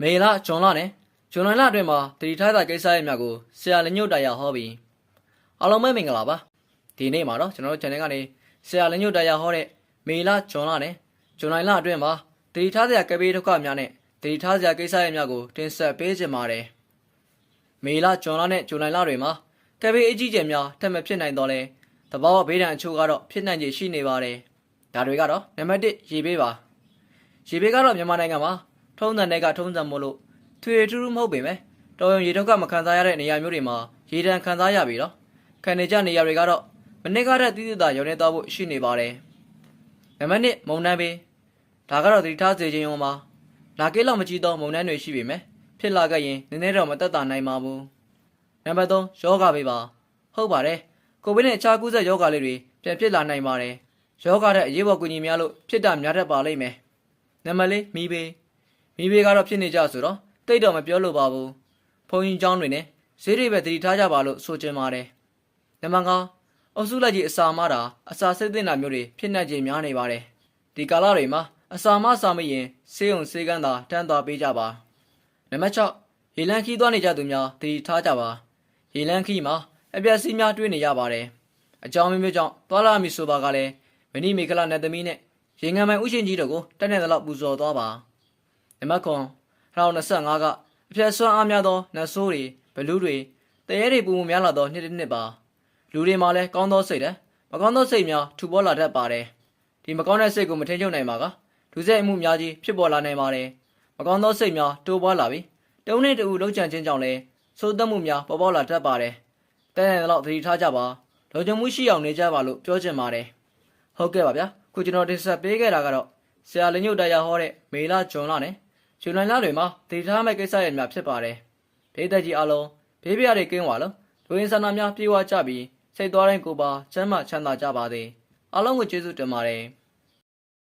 မေလဂျွန်လနဲ့ဂျွန်လအတွင်းမှာတတိထားတာကိစ္စရဲ့မြတ်ကိုဆရာလညွတ်တရားဟောပြီးအားလုံးပဲမင်္ဂလာပါဒီနေ့မှာတော့ကျွန်တော်တို့ channel ကနေဆရာလညွတ်တရားဟောတဲ့မေလဂျွန်လနဲ့ဂျွန်လအတွင်းမှာတတိထားစရာကပေးဒုက္ခများနဲ့တတိထားစရာကိစ္စရဲ့မြတ်ကိုတင်ဆက်ပေးခြင်းပါတယ်မေလဂျွန်လနဲ့ဂျွန်လတွေမှာကပေးအကြီးကျယ်များထပ်မဖြစ်နိုင်တော့လဲတဘာဝဘေးဒဏ်အချို့ကတော့ဖြစ်နိုင်ခြေရှိနေပါတယ်ဒါတွေကတော့နံပါတ်1ရေပေးပါရေဘေးကတော့မြန်မာနိုင်ငံမှာ ထုံးစံတွေကထုံးစံမို့လို့ထွေထူးထူးမဟုတ်ပေမဲ့တော်ရုံရေဒုက္ခမခံစားရတဲ့နေရာမျိုးတွေမှာရေဒဏ်ခံစားရပြီတော့ခံနေကြနေရာတွေကတော့မနစ်ကတည်းကတည်တည်တာရောင်းနေတော့ဖို့ရှိနေပါတယ်နံပါတ်1မုံနှမ်းပေးဒါကတော့သတိထားစေခြင်းရောမှာလာကေးလောက်မကြည့်တော့မုံနှမ်းတွေရှိပေမဲ့ဖြစ်လာခဲ့ရင်နည်းနည်းတော့မသက်သာနိုင်ပါဘူးနံပါတ်3ယောဂပေးပါဟုတ်ပါတယ်ကိုဗစ်နဲ့အခြားကူးစက်ယောဂလေးတွေပြန်ဖြစ်လာနိုင်ပါတယ်ယောဂတဲ့အရေးပေါ်ကူညီများလို့ဖြစ်တာများတတ်ပါလိမ့်မယ်နံပါတ်လေးမီးဘေး မီးဘေးကတော့ဖြစ်နေကြဆိုတော့တိတ်တော့မပြောလို့ပါဘူးဖုန်းကြီးเจ้าတွေနဲ့ဈေးတွေပဲတတိထားကြပါလို့ဆိုချင်ပါတယ်နံပါတ်5အုပ်စုလိုက်ကြီးအစာမတာအစာစိတ်သိတာမျိုးတွေဖြစ်နေခြင်းများနေပါတယ်ဒီကာလတွေမှာအစာမစားမရင်ဆေးုံဆေးကန်းသာတန်းသွားပေးကြပါနံပါတ်6ရေလန်းခီးသွားနေကြသူများတတိထားကြပါရေလန်းခီးမှာအပြက်စီးများတွေ့နေရပါတယ်အကြောင်းမျိုးမျိုးကြောင့်သွားလာမိဆိုပါကလည်းမဏိမေခလာနဲ့သမီးနဲ့ ရေငန်မိုင်ဥရှင်ကြီးတို့ကိုတက်တဲ့လောက်ပူဇော်သွားပါ နံပါတ်9 2025ကအပြည့်စွမ်းအားများသောနတ်ဆိုးတွေဘလူးတွေတရေတွေပူမှုများလာသောနှစ်တစ်နှစ်ပါလူတွေမှာလည်းကောင်းသောစိတ်တဲ့မကောင်းသောစိတ်များထူပေါ်လာတတ်ပါတယ်ဒီမကောင်းတဲ့စိတ်ကိုမထိန်ချုပ်နိုင်ပါကဒုစရိုက်အမှုများကြီးဖြစ်ပေါ်လာနိုင်ပါတယ်မကောင်းသောစိတ်များတိုးပွားလာပြီးတုံးနဲ့တူလုံးချန်ခြင်းကြောင့်လည်းသိုးသက်မှုများပေါ်ပေါက်လာတတ်ပါတယ်တဲ့တဲ့လောက်သတိထားကြပါလုံခြုံမှုရှိအောင်နေကြပါလို့ပြောချင်ပါတယ်ဟုတ်ကဲ့ပါဗျာခုကျွန်တော်တင်ဆက်ပေးခဲ့တာကတော့ဆရာလညုတ်တရားဟောတဲ့မေလဂျွန်လနဲ့ ဂျွန်လလတွေမှာဒေတာမဲ့ကိစ္စရဲ့များဖြစ်ပါတယ်ဒေသကြီးအလုံးဘေးပြရတွေကင်းသွားလို့ဒွေဆန္ဒများပြေဝကြပြီးစိတ်သွားတိုင်းကိုပါချမ်းမချမ်းသာကြပါစေအလုံးကိုကျေးဇူးတင်ပါတယ်